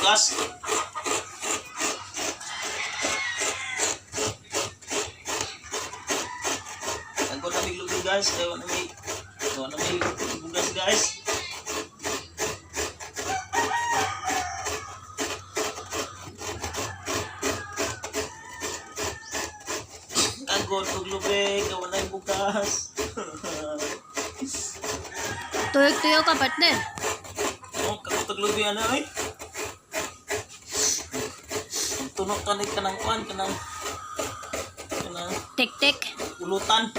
bugas. Ang na lubi guys, kaya na may kaya na may bugas guys. Kog lubi, kaya na yung bugas. Tuyok-tuyok ka, partner. Oh, kakutag lubi ano ay. Tunok ka ka ng kwan, ka ng ka ng Tik-tik. ulutan.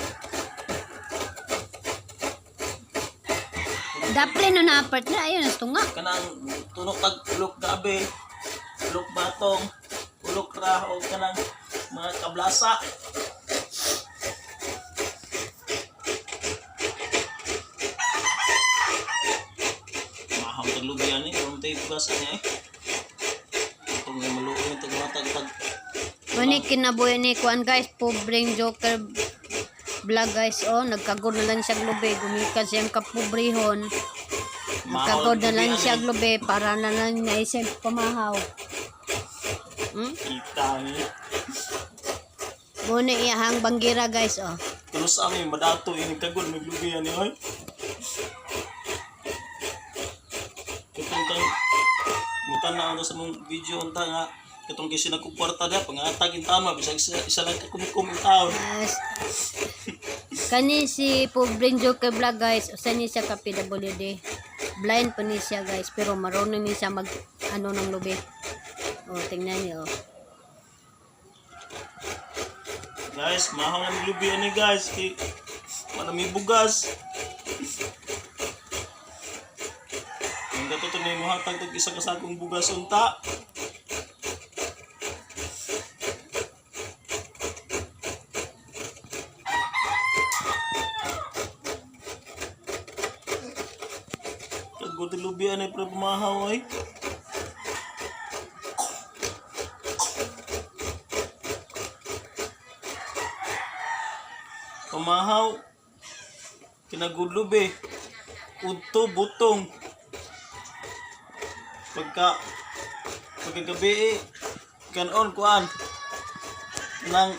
Dapre no na, partner. Ayun, nastunga. kanang tunok kag ulok gabi ulok batong ulok ra o kanang mga kablasa maham tag lubian ni kung tayo bugas niya eh itong may maluoy yung tag matag tag Mani kinabuhi ni Kuan guys, pobreng joker vlog guys. Oh, nagkagod na lang siya globe. Gumikan siyang kapobrehon. Nagkagod na lang siya globe para na lang naisip pamahaw. Hmm? kita ni Muna iyahang banggira guys, oh. tulus amin madato ini kagod may lubian ni oy Katong kang mutan na ano sa mong video unta nga katong kasi nagkuporta dia pangatag in tama bisag isa, isa lang kakumkum in taon. Yes. Kani si pobreng joker vlog guys. Usa ni siya ka PWD. Blind pa ni siya guys. Pero marunong ni siya mag ano ng lubi. Oh, tingnan niyo. Oh. Guys, mahal ang lubian ni guys kay wala may bugas. Ang dato to ni muhatag tag isa ka sakong bugas unta. Kagod ang lubian ay pero mahaw ay. Pamahaw. Kinagudlob eh. Udto, butong. Pagka, pagkagabi eh, kanon, kuan, nang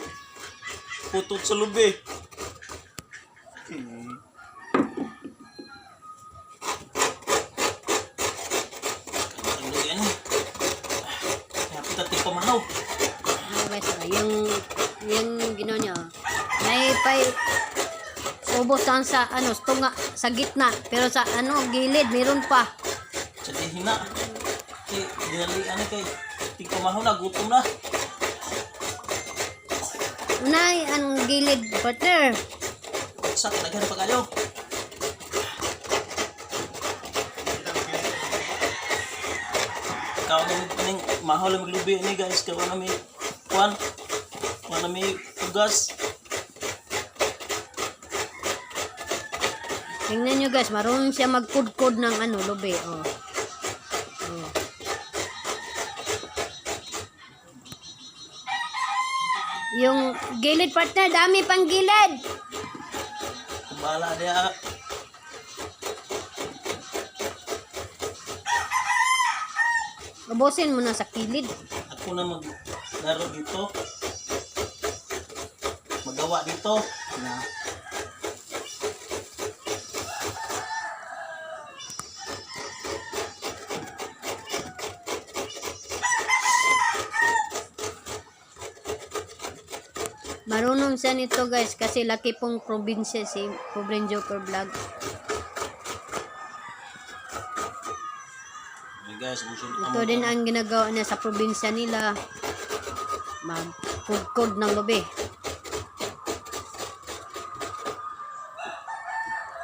putot sa lubi. Hmm. Ano yan eh. Kaya kita ti pamahaw. Ano guys, oh, yung yung ginawa niya. oh. May pay lang sa ano, tunga sa gitna, pero sa ano gilid meron pa. Sa hina. Kay, dinali, ano kay, ti pamahaw na, gutom na. Unay ang gilid partner. Sa talaga pa kayo. Ikaw na may mahal ang lubi ni guys. Ikaw na may kwan. Ikaw na may ugas. Tingnan nyo guys, marunong siya magkudkod ng ano, lubi. Oh. Oh. Yung gilid partner, dami pang gilid. Kumala dia. Ubusin mo na sa kilid. Ako na maglaro dito. Magawa dito. Na. Marunong siya nito guys kasi laki pong probinsya si Pobreng Joker Vlog. Guys, Ito din ang ginagawa niya sa probinsya nila. Magkudkod ng lubi.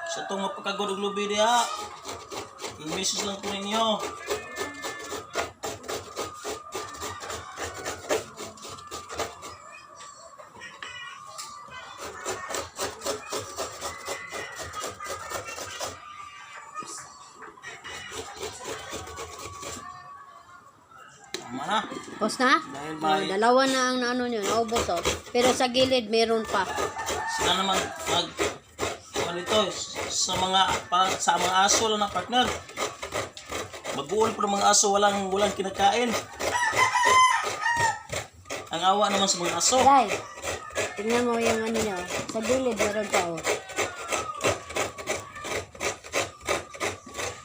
Sa itong mapakagod og lubi dia. I-message lang po ninyo. Tama na. Tapos na? Dahil Oh, may dalawa na ang ano nyo, naubos oh. Pero sa gilid, meron pa. sila naman mag ano ito sa mga para sa mga aso lang na partner Baguol pa ng mga aso, walang, walang kinakain. Ang awa naman sa mga aso. Day, tingnan mo yung ano niya. Sa gilid, meron pa oh.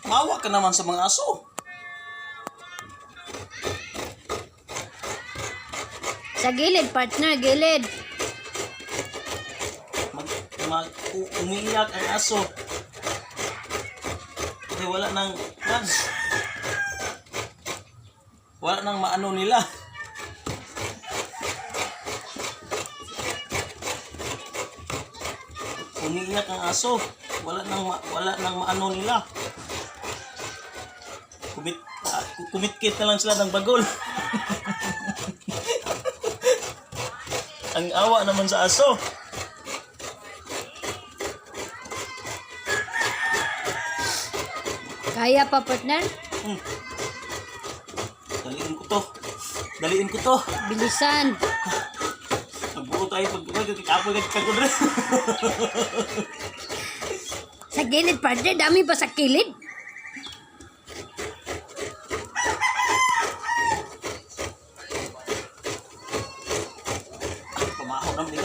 Maawa ka naman sa mga aso. Sa gilid, partner, gilid. Mag, mag, u- umiiyak ang aso. Kasi wala nang, yan. Wala nang maano nila. Umiiyak ang aso. Wala nang, ma, wala nang maano nila. Kumit, ah, kumitkit na lang sila ng bagol. ang awa naman sa aso. Kaya pa, partner? Hmm. Daliin ko to. Daliin ko to. Bilisan. Nagbuo tayo pag kapoy kag kagod Sa gilid, partner, dami pa sa kilid.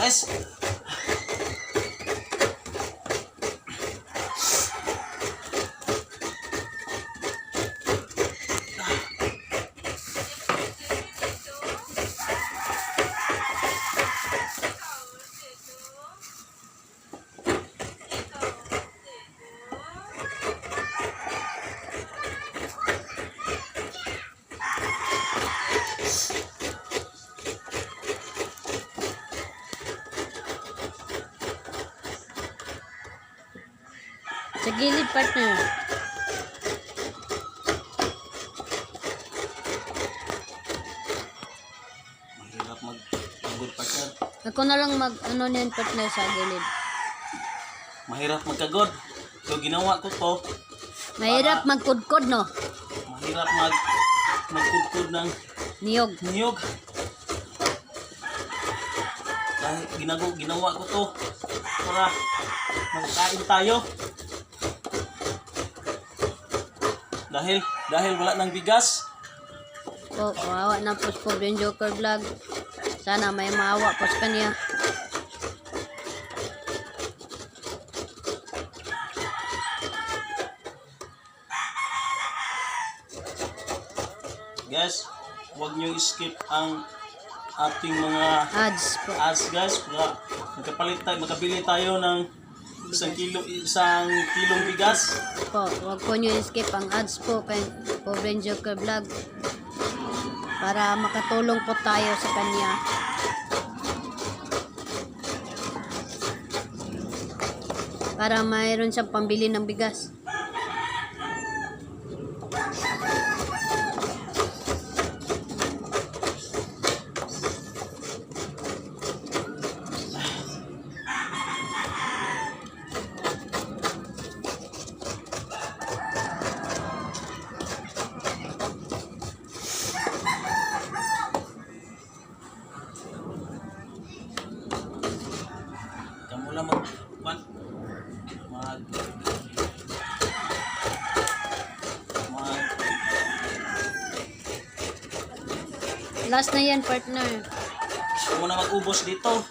Pamahaw gilid, partner. Mahirap mag kagod partner. Ako na lang mag, ano niyan, partner, sa gilid. Mahirap magkagod. So ginawa ko to. Mahirap magkudkod, no? Mahirap mag magkudkod ng Niyog. niyog. Dahil ginago, ginawa ko to para magkain tayo. Dahil dahil wala nang bigas, Po, kawawa na po sa Pobre Joker vlog. Sana may maawa po sa kanya. guys, huwag niyo skip ang ating mga Ads po. ads guys magkapalit tayo, magkabili tayo ng isang kilo isang kilong bigas. po. Huwag po nyo skip ang ads po kay Pobre Joker vlog. Para makatulong po tayo sa kanya. Para mayroon siyang pambili ng bigas. Last na yan, partner. Gusto mo na mag-ubos dito.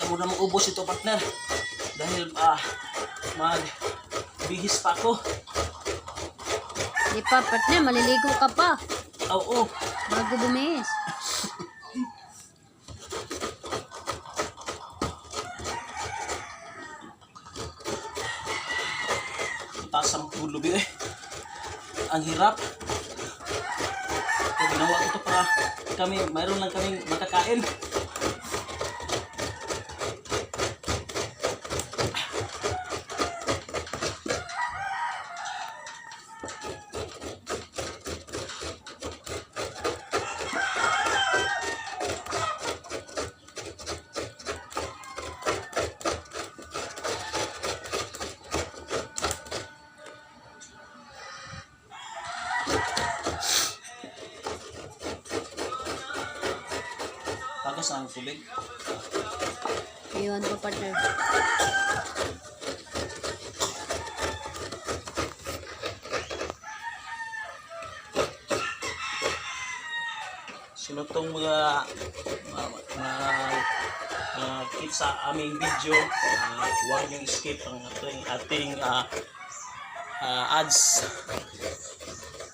Kamu na mag-ubos ito, partner. Dahil, ah, mag bihis pa ako. Di pa, partner. Maliligo ka pa. Oo, Bago bumihis. taas ang tulubi eh. Ang hirap. Ito, ginawa ko to para kami, mayroon lang kaming makakain. Asa ang tubig? Iwan ko partner. Sino tong mga mga, mga, tips sa aming video uh, huwag niyong skip ang ating, ating ah, ah, ads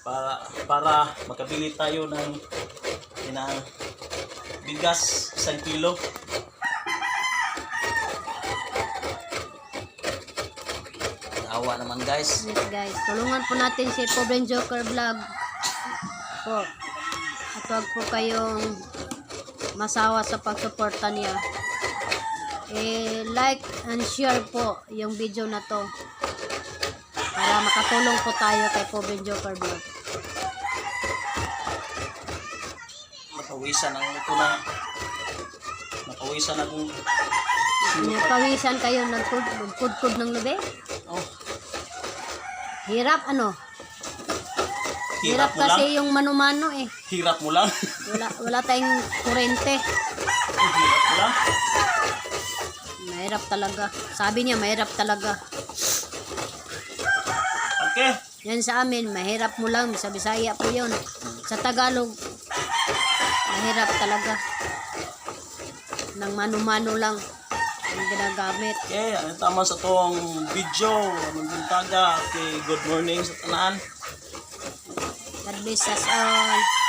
para para makabili tayo ng ng bigas isang kilo awa naman guys Yes guys, tulungan po natin si Pobreng Joker Vlog. Po. At huwag po kayong masawa sa pagsuporta niya. Eh, like and share po yung video na to. Para makatulong po tayo kay Pobreng Joker Vlog. Napawisan ang ito na napawisan akong Nagpawisan kayo nagkudkod ng lubi? oh Hirap ano? hirap Hirap mo lang kasi yung mano-mano eh. hirap mo lang Wala, wala tayong kurente. hirap mo lang Mahirap talaga. Sabi niya, mahirap talaga. okay Yan sa amin, mahirap mo lang. Sa Bisaya po yun. Sa Tagalog, mahirap talaga. Nang mano-mano lang ang ginagamit. Okay, ano tama sa tong video, anong buntaga, okay, good morning sa tanan. God bless us all.